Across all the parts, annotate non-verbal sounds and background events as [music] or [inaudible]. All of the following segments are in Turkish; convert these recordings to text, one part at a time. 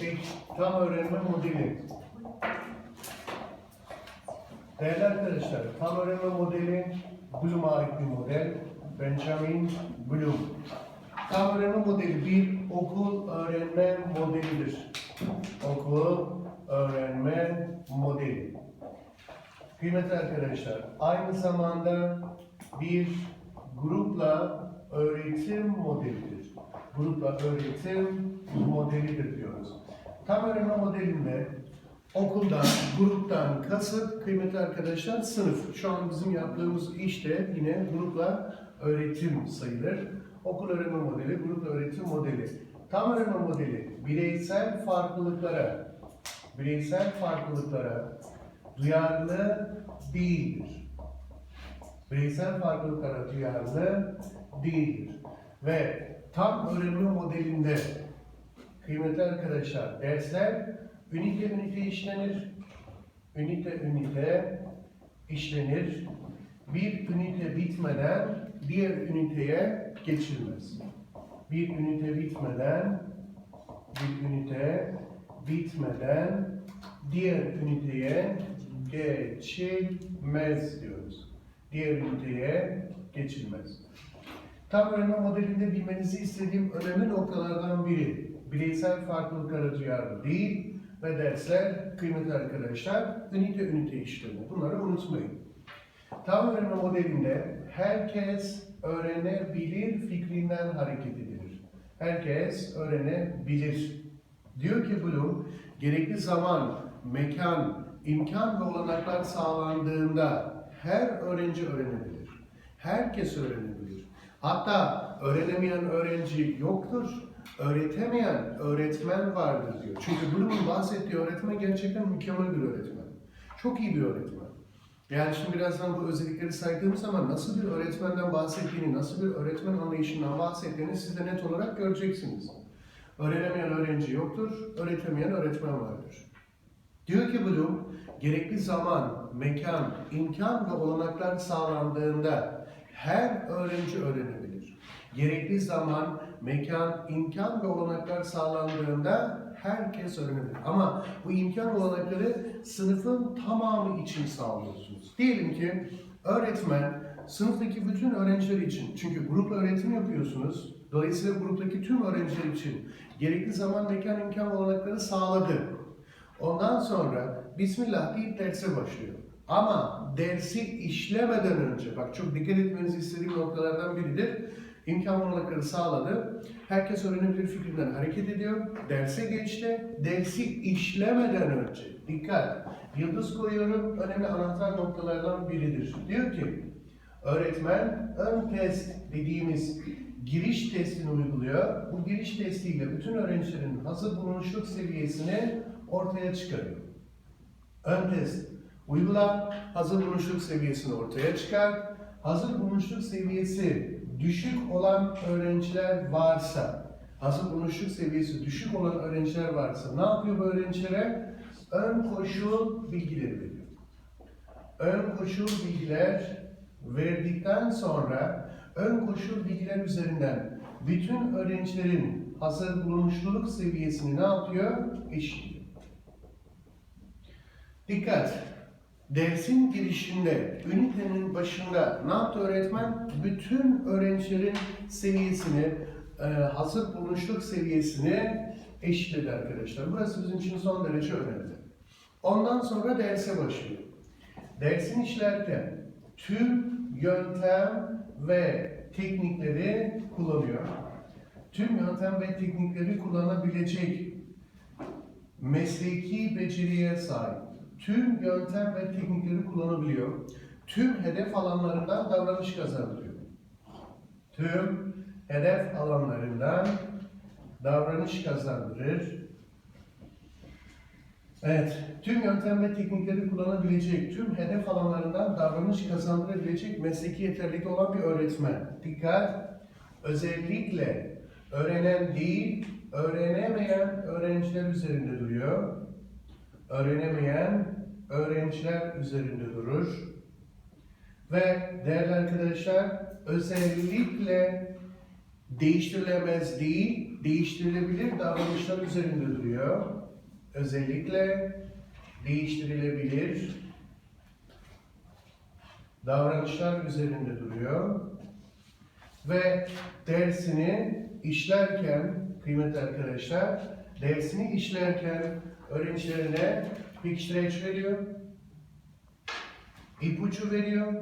Peki, tam öğrenme modeli. Değerli arkadaşlar, tam öğrenme modeli Bloom'a ait bir model. Benjamin Bloom. Tam öğrenme modeli bir okul öğrenme modelidir. Okul öğrenme modeli. Kıymetli arkadaşlar, aynı zamanda bir grupla öğretim modelidir. Grupla öğretim modelidir diyoruz. Tam öğrenme modelinde okuldan, gruptan kasıt kıymetli arkadaşlar sınıf. Şu an bizim yaptığımız işte yine grupla öğretim sayılır. Okul öğrenme modeli, grupla öğretim modeli. Tam öğrenme modeli bireysel farklılıklara, bireysel farklılıklara duyarlı değildir. Bireysel farklılıklara duyarlı değildir. Ve tam öğrenme modelinde kıymetli arkadaşlar dersler ünite ünite işlenir. Ünite ünite işlenir. Bir ünite bitmeden diğer üniteye geçilmez. Bir ünite bitmeden bir ünite bitmeden diğer üniteye geçilmez diyoruz. Diğer üniteye geçilmez. Tam öğrenme modelinde bilmenizi istediğim önemli noktalardan biri bireysel farklılıklara duyarlı değil ve dersler kıymetli arkadaşlar ünite ünite işlemi. Bunları unutmayın. Tam öğrenme modelinde herkes öğrenebilir fikrinden hareket edilir. Herkes öğrenebilir. Diyor ki Bloom, gerekli zaman, mekan, imkan ve olanaklar sağlandığında her öğrenci öğrenebilir. Herkes öğrenebilir. Hatta öğrenemeyen öğrenci yoktur. Öğretemeyen öğretmen vardır diyor. Çünkü Bloom'un bahsettiği öğretmen gerçekten mükemmel bir öğretmen. Çok iyi bir öğretmen. Yani şimdi birazdan bu özellikleri saydığım zaman nasıl bir öğretmenden bahsettiğini, nasıl bir öğretmen anlayışından bahsettiğini siz de net olarak göreceksiniz. Öğrenemeyen öğrenci yoktur, öğretemeyen öğretmen vardır. Diyor ki Bloom, gerekli zaman, mekan, imkan ve olanaklar sağlandığında her öğrenci öğrenebilir. Gerekli zaman, mekan, imkan ve olanaklar sağlandığında herkes öğrenebilir. Ama bu imkan olanakları sınıfın tamamı için sağlıyorsunuz. Diyelim ki öğretmen sınıftaki bütün öğrenciler için, çünkü grupla öğretim yapıyorsunuz, dolayısıyla gruptaki tüm öğrenciler için gerekli zaman, mekan, imkan olanakları sağladı. Ondan sonra Bismillah deyip derse başlıyor. Ama dersi işlemeden önce, bak çok dikkat etmenizi istediğim noktalardan biridir. İmkan olanakları sağladı. Herkes öğrenebilir fikrinden hareket ediyor. Derse geçti. Dersi işlemeden önce, dikkat, yıldız koyuyorum, önemli anahtar noktalardan biridir. Diyor ki, öğretmen ön test dediğimiz giriş testini uyguluyor. Bu giriş testiyle bütün öğrencilerin hazır bulunuşluk seviyesini ortaya çıkarıyor. Ön test uygula, hazır bulunuşluk seviyesini ortaya çıkar. Hazır bulunuşluk seviyesi düşük olan öğrenciler varsa, hazır bulunuşluk seviyesi düşük olan öğrenciler varsa ne yapıyor bu öğrencilere? Ön koşul bilgileri veriyor. Ön koşul bilgiler verdikten sonra ön koşul bilgiler üzerinden bütün öğrencilerin hazır bulunuşluluk seviyesini ne yapıyor? Eşitliyor. Dikkat! Dersin girişinde, ünitenin başında ne öğretmen? Bütün öğrencilerin seviyesini, e, hazır bulunuşluk seviyesini eşitledi arkadaşlar. Burası bizim için son derece önemli. Ondan sonra derse başlıyor. Dersin işlerken tüm yöntem ve teknikleri kullanıyor. Tüm yöntem ve teknikleri kullanabilecek mesleki beceriye sahip. Tüm yöntem ve teknikleri kullanabiliyor. Tüm hedef alanlarından davranış kazandırıyor. Tüm hedef alanlarından davranış kazandırır. Evet, tüm yöntem ve teknikleri kullanabilecek, tüm hedef alanlarından davranış kazandırabilecek mesleki yeterlilikte olan bir öğretmen. Dikkat! Özellikle öğrenen değil, öğrenemeyen öğrenciler üzerinde duruyor. Öğrenemeyen öğrenciler üzerinde durur. Ve değerli arkadaşlar, özellikle değiştirilemez değil, değiştirilebilir davranışlar üzerinde duruyor. Özellikle değiştirilebilir davranışlar üzerinde duruyor. Ve dersini işlerken, kıymetli arkadaşlar, dersini işlerken öğrencilerine pekiştireç veriyor, ipucu veriyor,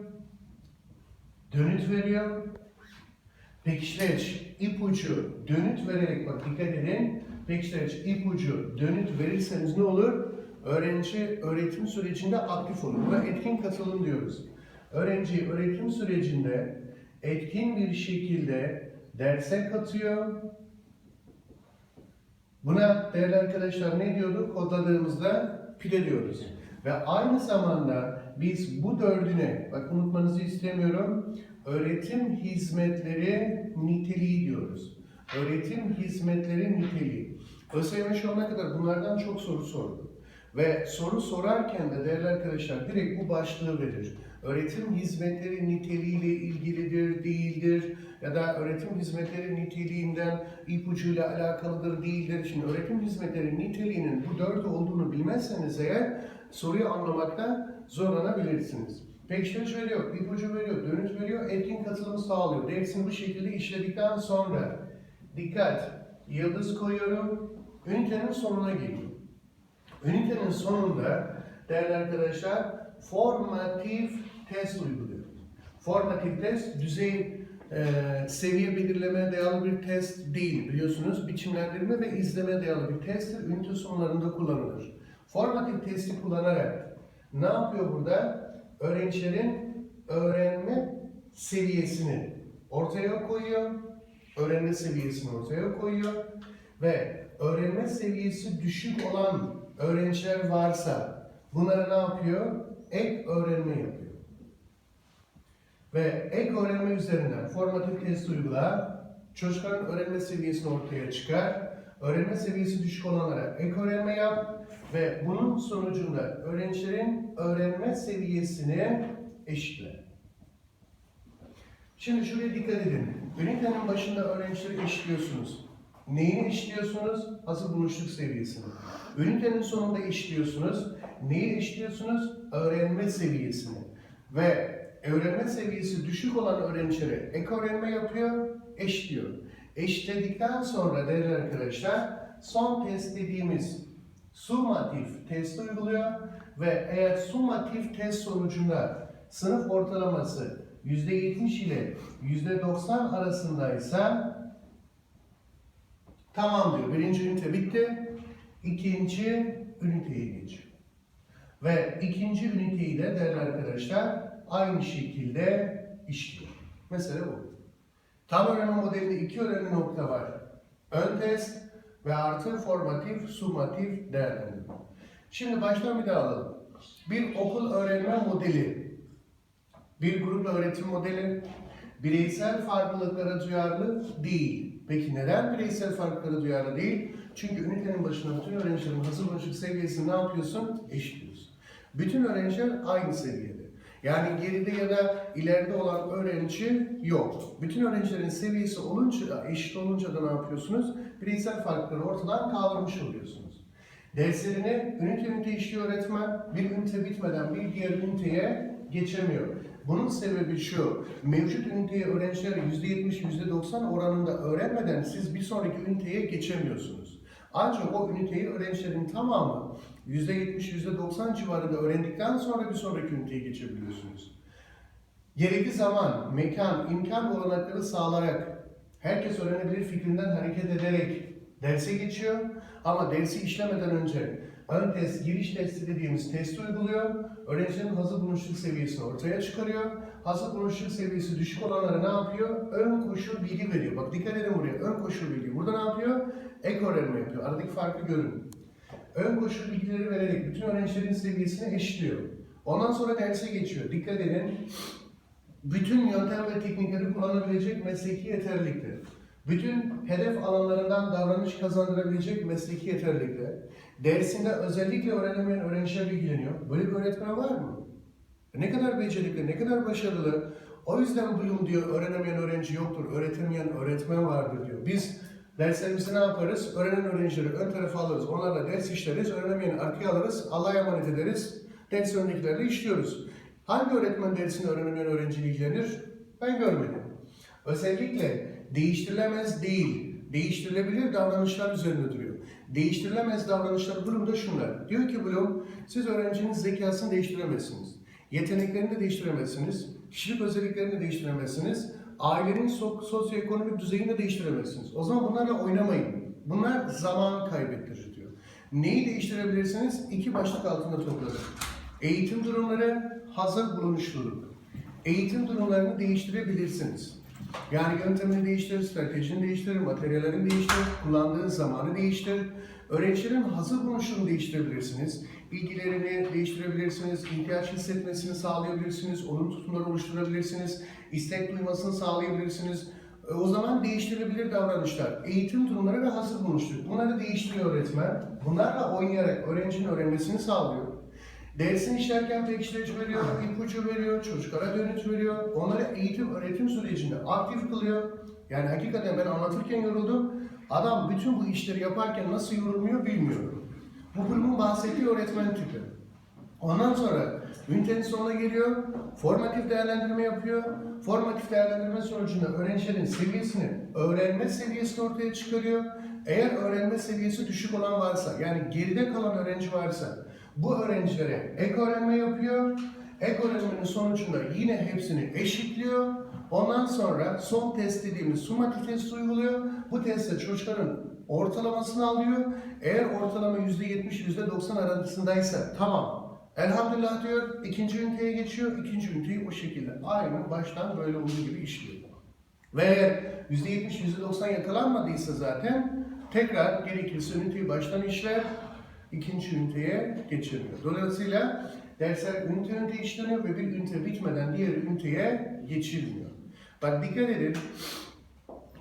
dönüt veriyor. Pekiştireç, ipucu, dönüt vererek bak dikkat edin. Pekiştireç, ipucu, dönüt verirseniz ne olur? Öğrenci öğretim sürecinde aktif olur. Buna etkin katılım diyoruz. Öğrenci öğretim sürecinde etkin bir şekilde derse katıyor. Buna değerli arkadaşlar ne diyorduk? Kodladığımızda pide diyoruz. Ve aynı zamanda biz bu dördüne, bak unutmanızı istemiyorum, öğretim hizmetleri niteliği diyoruz. Öğretim hizmetleri niteliği. ÖSYM şu ana kadar bunlardan çok soru sordu. Ve soru sorarken de değerli arkadaşlar direkt bu başlığı verir. Öğretim hizmetleri niteliğiyle ilgilidir, değildir ya da öğretim hizmetleri niteliğinden ipucuyla alakalıdır, değildir. Şimdi öğretim hizmetleri niteliğinin bu dört olduğunu bilmezseniz eğer soruyu anlamakta zorlanabilirsiniz. Pekiştirici veriyor, ipucu veriyor, dönüt veriyor, etkin katılımı sağlıyor. Dersini bu şekilde işledikten sonra dikkat, yıldız koyuyorum, ünitenin sonuna geliyorum. Ünitenin sonunda değerli arkadaşlar formatif test uyguluyor. Formatif test düzey e, seviye belirleme dayalı bir test değil biliyorsunuz. Biçimlendirme ve izleme dayalı bir testtir. Ünite sonlarında kullanılır. Formatif testi kullanarak ne yapıyor burada? Öğrencilerin öğrenme seviyesini ortaya koyuyor. Öğrenme seviyesini ortaya koyuyor. Ve öğrenme seviyesi düşük olan öğrenciler varsa bunlara ne yapıyor? Ek öğrenme yapıyor. Ve ek öğrenme üzerinden formatif test uygula, çocukların öğrenme seviyesini ortaya çıkar, öğrenme seviyesi düşük olanlara ek öğrenme yap ve bunun sonucunda öğrencilerin öğrenme seviyesini eşitle. Şimdi şuraya dikkat edin. Ünitenin başında öğrencileri eşitliyorsunuz. Neyini eşitliyorsunuz? Hazır buluşluk seviyesini. Ünitenin sonunda eşitliyorsunuz. Neyi eşitliyorsunuz? Öğrenme seviyesini. Ve öğrenme seviyesi düşük olan öğrencilere ek öğrenme yapıyor, eşitliyor. Eşitledikten sonra değerli arkadaşlar son test dediğimiz summatif test uyguluyor ve eğer summatif test sonucunda sınıf ortalaması %70 ile %90 arasındaysa tamam diyor. Birinci ünite bitti. İkinci üniteye geçiyor. Ve ikinci üniteyi de değerli arkadaşlar aynı şekilde işliyor. Mesela bu. Tam öğrenme modelinde iki önemli nokta var. Ön test ve artı formatif, summatif değerlendirme. Şimdi baştan bir daha alalım. Bir okul öğrenme modeli, bir grupla öğretim modeli, bireysel farklılıklara duyarlı değil. Peki neden bireysel farklılıklara duyarlı değil? Çünkü ünitenin başına bütün öğrencilerin hazır buluşluk seviyesini ne yapıyorsun? Eşitliyorsun. Bütün öğrenciler aynı seviyede. Yani geride ya da ileride olan öğrenci yok. Bütün öğrencilerin seviyesi olunca, eşit olunca da ne yapıyorsunuz? Bireysel farkları ortadan kaldırmış oluyorsunuz. Derslerini ünite ünite işliyor öğretmen, bir ünite bitmeden bir diğer üniteye geçemiyor. Bunun sebebi şu, mevcut üniteye öğrenciler %70, %90 oranında öğrenmeden siz bir sonraki üniteye geçemiyorsunuz. Ancak o üniteyi öğrencilerin tamamı %70, %90 civarında öğrendikten sonra bir sonraki üniteye geçebiliyorsunuz. Gerekli zaman, mekan, imkan olanakları sağlayarak herkes öğrenebilir fikrinden hareket ederek derse geçiyor. Ama dersi işlemeden önce ön test, giriş testi dediğimiz testi uyguluyor. Öğrencinin hazır bulunuşluk seviyesini ortaya çıkarıyor. Hazır bulunuşluk seviyesi düşük olanlara ne yapıyor? Ön koşul bilgi veriyor. Bak dikkat edin buraya. Ön koşul bilgi. Burada ne yapıyor? Ek öğrenme yapıyor. Aradaki farkı görün. Ön koşul bilgileri vererek bütün öğrencilerin seviyesini eşitliyor. Ondan sonra derse geçiyor. Dikkat edin. Bütün yöntem ve teknikleri kullanabilecek mesleki yeterlilikte. Bütün hedef alanlarından davranış kazandırabilecek mesleki yeterlilikte. Dersinde özellikle öğrenemeyen öğrenciler ilgileniyor. Böyle bir öğretmen var mı? Ne kadar becerikli, ne kadar başarılı. O yüzden Bloom diyor öğrenemeyen öğrenci yoktur, öğretemeyen öğretmen vardır diyor. Biz Derslerimizi ne yaparız? Öğrenen öğrencileri ön tarafa alırız. Onlarla ders işleriz. Öğrenemeyeni arkaya alırız. Allah'a emanet ederiz. Ders öndekilerle işliyoruz. Hangi öğretmen dersini öğrenemeyen öğrenciyle ilgilenir? Ben görmedim. Özellikle değiştirilemez değil, değiştirilebilir davranışlar üzerinde duruyor. Değiştirilemez davranışlar Bloom'da şunlar. Diyor ki Bloom, siz öğrencinin zekasını değiştiremezsiniz. Yeteneklerini de değiştiremezsiniz. Kişilik özelliklerini de değiştiremezsiniz. Ailenin so- sosyoekonomik düzeyini de değiştiremezsiniz. O zaman bunlarla oynamayın. Bunlar zaman kaybettirici diyor. Neyi değiştirebilirsiniz? İki başlık altında topladım. Eğitim durumları, hazır bulunuşluluk. Eğitim durumlarını değiştirebilirsiniz. Yani yöntemini değiştir, stratejini değiştir, materyallerini değiştir, kullandığın zamanı değiştir. Öğrencilerin hazır bulunuşunu değiştirebilirsiniz. Bilgilerini değiştirebilirsiniz, ihtiyaç hissetmesini sağlayabilirsiniz, onun tutumları oluşturabilirsiniz, istek duymasını sağlayabilirsiniz. E, O zaman değiştirilebilir davranışlar, eğitim durumları ve hazır bulunuşluk. Bunları değiştiriyor öğretmen. Bunlarla oynayarak öğrencinin öğrenmesini sağlıyor. Dersini işlerken pekiştirici veriyor, ipucu veriyor, çocuklara dönüt veriyor. Onları eğitim öğretim sürecinde aktif kılıyor. Yani hakikaten ben anlatırken yoruldum. Adam bütün bu işleri yaparken nasıl yorulmuyor bilmiyorum. Bu bölümün bahsettiği öğretmen tipi. Ondan sonra ünitenin sonuna geliyor, formatif değerlendirme yapıyor. Formatif değerlendirme sonucunda öğrencilerin seviyesini, öğrenme seviyesini ortaya çıkarıyor. Eğer öğrenme seviyesi düşük olan varsa, yani geride kalan öğrenci varsa, bu öğrencilere ek öğrenme yapıyor. Ek öğrenmenin sonucunda yine hepsini eşitliyor. Ondan sonra son test dediğimiz sumatif test uyguluyor. Bu testte çocukların ortalamasını alıyor. Eğer ortalama %70, %90 arasındaysa tamam. Elhamdülillah diyor, ikinci üniteye geçiyor. İkinci üniteyi o şekilde aynı baştan böyle olduğu gibi işliyor. Ve eğer %70, %90 yakalanmadıysa zaten tekrar gerekirse üniteyi baştan işler, ikinci üniteye geçiriyor. Dolayısıyla dersler ünite ünite işleniyor ve bir ünite bitmeden diğer üniteye geçilmiyor. Bak dikkat edin,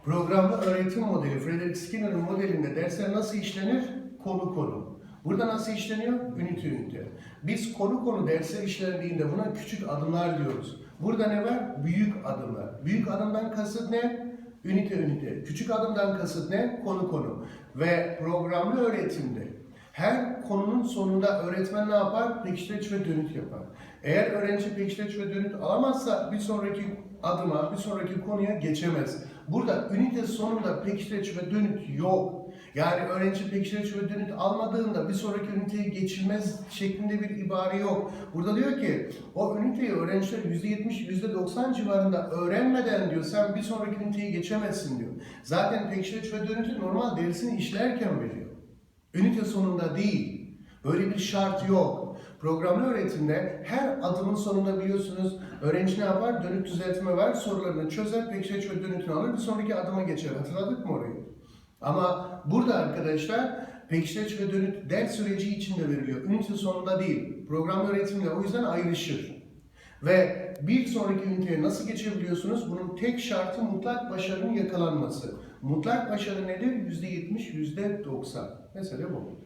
programlı öğretim modeli, Frederick Skinner'ın modelinde dersler nasıl işlenir? Konu konu. Burada nasıl işleniyor? Ünite ünite. Biz konu konu dersler işlendiğinde buna küçük adımlar diyoruz. Burada ne var? Büyük adımlar. Büyük adımdan kasıt ne? Ünite ünite. Küçük adımdan kasıt ne? Konu konu. Ve programlı öğretimde her konunun sonunda öğretmen ne yapar? Pekiştireç ve dönüt yapar. Eğer öğrenci pekiştireç ve dönüt alamazsa bir sonraki adıma, bir sonraki konuya geçemez. Burada ünite sonunda pekiştireç ve dönüt yok. Yani öğrenci pekiştireç ve dönüt almadığında bir sonraki üniteye geçilmez şeklinde bir ibare yok. Burada diyor ki o üniteyi öğrenciler %70, %90 civarında öğrenmeden diyor sen bir sonraki üniteye geçemezsin diyor. Zaten pekiştireç ve dönütü normal dersini işlerken veriyor. Ünite sonunda değil. Böyle bir şart yok. Programlı öğretimde her adımın sonunda biliyorsunuz öğrenci ne yapar? Dönüt düzeltme var, sorularını çözer, pekiştireç ve dönütünü alır, bir sonraki adıma geçer. Hatırladık mı orayı? Ama burada arkadaşlar pekiştireç ve dönüt ders süreci içinde veriliyor. Ünite sonunda değil. Programlı öğretimle o yüzden ayrışır. Ve bir sonraki üniteye nasıl geçebiliyorsunuz? Bunun tek şartı mutlak başarının yakalanması. Mutlak başarı nedir? %70, %90. Mesele bu.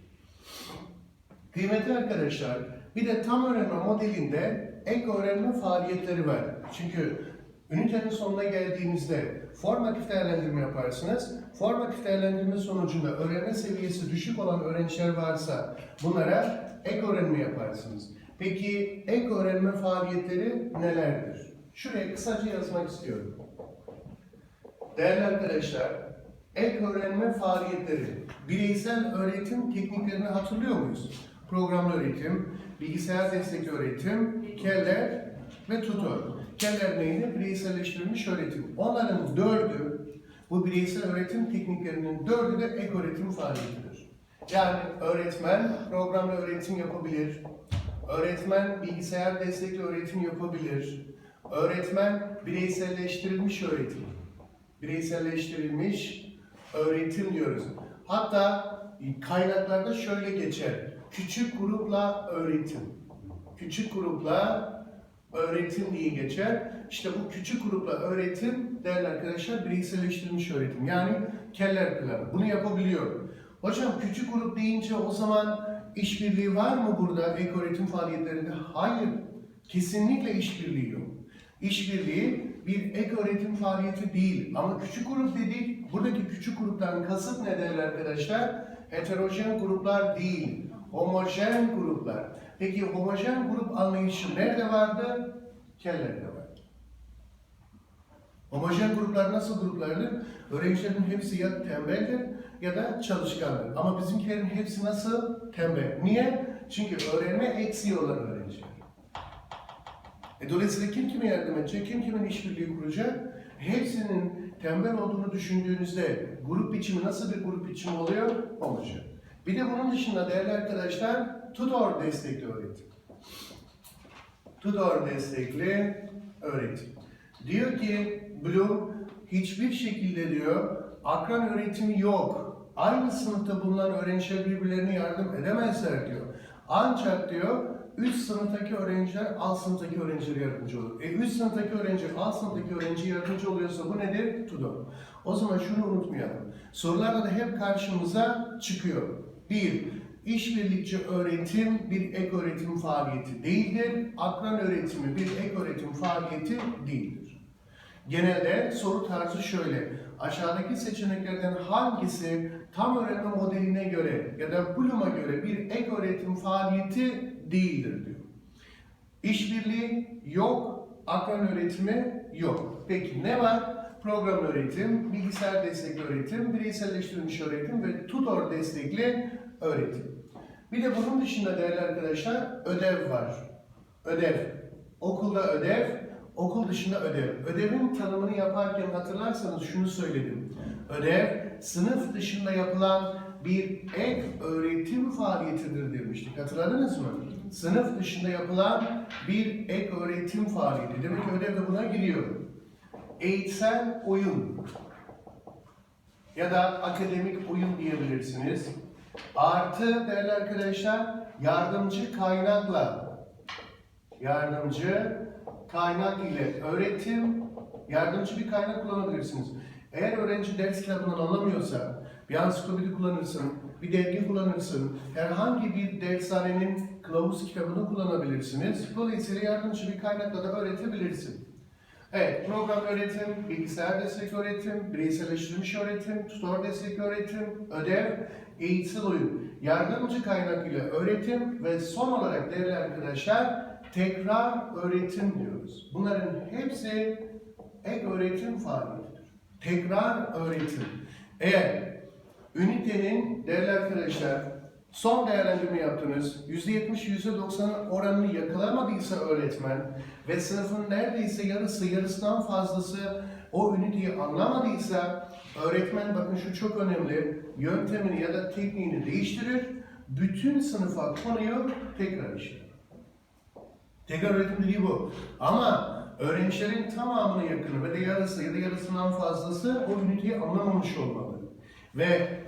Kıymetli arkadaşlar, bir de tam öğrenme modelinde ek öğrenme faaliyetleri var. Çünkü ünitenin sonuna geldiğinizde formatif değerlendirme yaparsınız. Formatif değerlendirme sonucunda öğrenme seviyesi düşük olan öğrenciler varsa bunlara ek öğrenme yaparsınız. Peki ek öğrenme faaliyetleri nelerdir? Şuraya kısaca yazmak istiyorum. Değerli arkadaşlar, ek öğrenme faaliyetleri, bireysel öğretim tekniklerini hatırlıyor muyuz? Programlı öğretim, bilgisayar destekli öğretim, keller ve tutor. Keller neydi? Bireyselleştirilmiş öğretim. Onların dördü, bu bireysel öğretim tekniklerinin dördü de ek öğretim faaliyetidir. Yani öğretmen programlı öğretim yapabilir, öğretmen bilgisayar destekli öğretim yapabilir, öğretmen bireyselleştirilmiş öğretim, bireyselleştirilmiş öğretim diyoruz. Hatta kaynaklarda şöyle geçer. Küçük grupla öğretim. Küçük grupla öğretim diye geçer. İşte bu küçük grupla öğretim değerli arkadaşlar bireyselleştirilmiş öğretim. Yani keller planı. Bunu yapabiliyor. Hocam küçük grup deyince o zaman işbirliği var mı burada ek öğretim faaliyetlerinde? Hayır. Kesinlikle işbirliği yok. İşbirliği bir ek öğretim faaliyeti değil. Ama küçük grup dedik, Buradaki küçük gruptan kasıt ne değerli arkadaşlar? Heterojen gruplar değil, homojen gruplar. Peki homojen grup anlayışı nerede vardı? Kellerde vardı. Homojen gruplar nasıl gruplardır? Öğrencilerin hepsi ya tembeldir ya da çalışkandır. Ama bizimkilerin hepsi nasıl? Tembel. Niye? Çünkü öğrenme eksiği olan öğrenciler. E dolayısıyla kim kime yardım edecek, kim kimin işbirliği kuracak? Hepsinin tembel olduğunu düşündüğünüzde grup biçimi nasıl bir grup biçimi oluyor? Homojen. Bir de bunun dışında değerli arkadaşlar tutor destekli öğretim. Tutor destekli öğretim. Diyor ki Bloom hiçbir şekilde diyor akran öğretimi yok. Aynı sınıfta bulunan öğrenciler birbirlerine yardım edemezler diyor. Ancak diyor üst sınıftaki öğrenciler alt sınıftaki öğrencilere yardımcı olur. E üst sınıftaki öğrenci alt sınıftaki öğrenciye yardımcı oluyorsa bu nedir? Tutor. O zaman şunu unutmayalım. Sorularda da hep karşımıza çıkıyor. Bir, işbirlikçi öğretim bir ek öğretim faaliyeti değildir. Akran öğretimi bir ek öğretim faaliyeti değildir. Genelde soru tarzı şöyle. Aşağıdaki seçeneklerden hangisi tam öğrenme modeline göre ya da Bloom'a göre bir ek öğretim faaliyeti değildir diyor. İşbirliği yok, akran öğretimi yok. Peki ne var? Program öğretim, bilgisayar destekli öğretim, bireyselleştirilmiş öğretim ve tutor destekli öğretim. Bir de bunun dışında değerli arkadaşlar ödev var. Ödev. Okulda ödev, okul dışında ödev. Ödevin tanımını yaparken hatırlarsanız şunu söyledim. Ödev, sınıf dışında yapılan bir ek öğretim faaliyetidir demiştik. Hatırladınız mı? Sınıf dışında yapılan bir ek öğretim faaliyeti. Demek ki ödev de buna giriyor. Eğitsel oyun ya da akademik oyun diyebilirsiniz. Artı değerli arkadaşlar yardımcı kaynakla yardımcı kaynak ile öğretim yardımcı bir kaynak kullanabilirsiniz. Eğer öğrenci ders kitabından anlamıyorsa bir ansiklopedi kullanırsın, bir dergi kullanırsın, herhangi bir dershanenin kılavuz kitabını kullanabilirsiniz. Dolayısıyla yardımcı bir kaynakla da öğretebilirsin. Evet, program öğretim, bilgisayar destek öğretim, bireyselleştirilmiş öğretim, tutor destek öğretim, ödev, eğitsel oyun, yardımcı kaynak ile öğretim ve son olarak değerli arkadaşlar tekrar öğretim diyoruz. Bunların hepsi ek öğretim faaliyetidir. Tekrar öğretim. Eğer ünitenin değerli arkadaşlar son değerlendirme yaptınız, %70, %90'ın oranını yakalamadıysa öğretmen ve sınıfın neredeyse yarısı, yarısından fazlası o üniteyi anlamadıysa öğretmen bakın şu çok önemli, yöntemini ya da tekniğini değiştirir, bütün sınıfa konuyu tekrar işler. Tekrar öğretim dediği bu. Ama öğrencilerin tamamına yakını ve de yarısı ya da yarısından fazlası o üniteyi anlamamış olmalı. Ve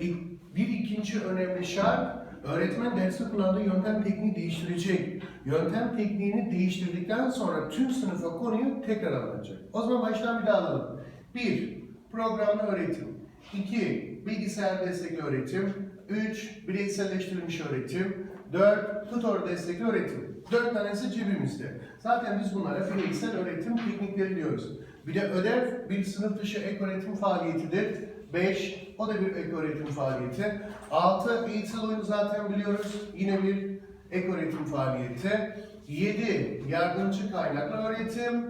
bir ikinci önemli şart, öğretmen dersi kullandığı yöntem tekniği değiştirecek. Yöntem tekniğini değiştirdikten sonra tüm sınıfa konuyu tekrar anlatacak. O zaman baştan bir daha alalım. 1. Programlı öğretim. 2. Bilgisayar destekli öğretim. 3. Bireyselleştirilmiş öğretim. 4. Tutor destekli öğretim. 4 tanesi cebimizde. Zaten biz bunlara bireysel öğretim teknikleri diyoruz. Bir de ödev bir sınıf dışı ek öğretim faaliyetidir. 5. O da bir ek öğretim faaliyeti. 6. Eğitsel oyunu zaten biliyoruz. Yine bir ek öğretim faaliyeti. 7. Yardımcı kaynaklı öğretim.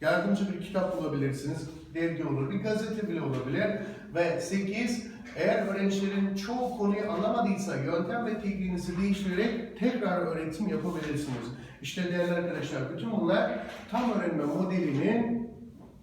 Yardımcı bir kitap bulabilirsiniz. Dergi olur, bir gazete bile olabilir. Ve 8. Eğer öğrencilerin çoğu konuyu anlamadıysa yöntem ve tekniğinizi değiştirerek tekrar öğretim yapabilirsiniz. İşte değerli arkadaşlar bütün bunlar tam öğrenme modelinin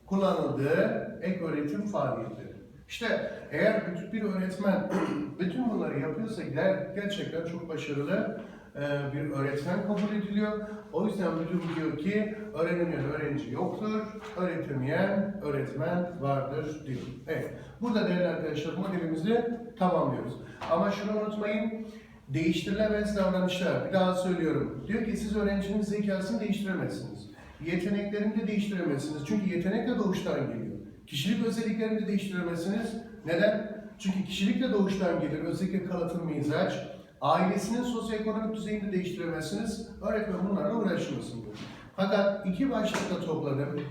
kullanıldığı ek öğretim faaliyetleri. İşte eğer bir öğretmen [clears throat] bütün bunları yapıyorsa ger- gerçekten çok başarılı e, bir öğretmen kabul ediliyor. O yüzden müdür diyor ki öğrenemeyen öğrenci yoktur, öğretemeyen öğretmen vardır diyor. Evet, burada değerli arkadaşlar modelimizi tamamlıyoruz. Ama şunu unutmayın, değiştirilemez davranışlar. Bir daha söylüyorum. Diyor ki siz öğrencinin zekasını değiştiremezsiniz. Yeteneklerini de değiştiremezsiniz. Çünkü yetenek de doğuştan geliyor. Kişilik özelliklerini de değiştiremezsiniz. Neden? Çünkü kişilik de doğuştan gelir. Özellikle kalıtım mizaç. Ailesinin sosyoekonomik düzeyini de değiştiremezsiniz. Öğretmen bunlarla uğraşmasın diyor. Fakat iki başlıkta topladım.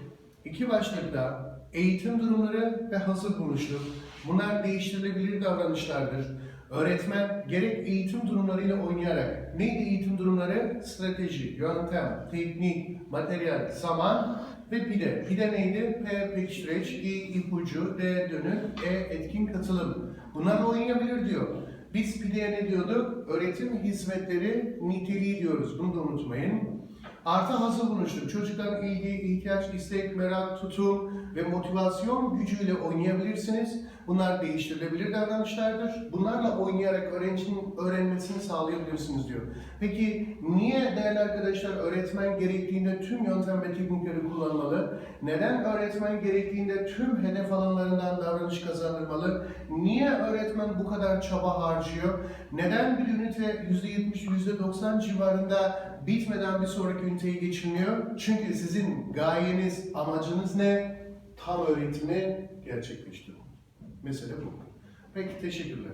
İki başlıkta eğitim durumları ve hazır buluşluk. Bunlar değiştirilebilir davranışlardır. Öğretmen gerek eğitim durumlarıyla oynayarak, neydi eğitim durumları? Strateji, yöntem, teknik, materyal, zaman ve pide. Pide neydi? P pekiştireç, I ipucu, D dönük, E etkin katılım. Bunlarla oynayabilir diyor. Biz pideye ne diyorduk? Öğretim hizmetleri niteliği diyoruz. Bunu da unutmayın. Artı hazır buluştur. Çocukların ilgi, ihtiyaç, istek, merak, tutum ve motivasyon gücüyle oynayabilirsiniz. Bunlar değiştirilebilir davranışlardır. Bunlarla oynayarak öğrencinin öğrenmesini sağlayabilirsiniz diyor. Peki niye değerli arkadaşlar öğretmen gerektiğinde tüm yöntem ve teknikleri kullanmalı? Neden öğretmen gerektiğinde tüm hedef alanlarından davranış kazanılmalı? Niye öğretmen bu kadar çaba harcıyor? Neden bir ünite %70, %90 civarında bitmeden bir sonraki üniteye geçilmiyor? Çünkü sizin gayeniz, amacınız ne? Tam öğretimi gerçekleştirmek. Mesele bu. Peki teşekkürler.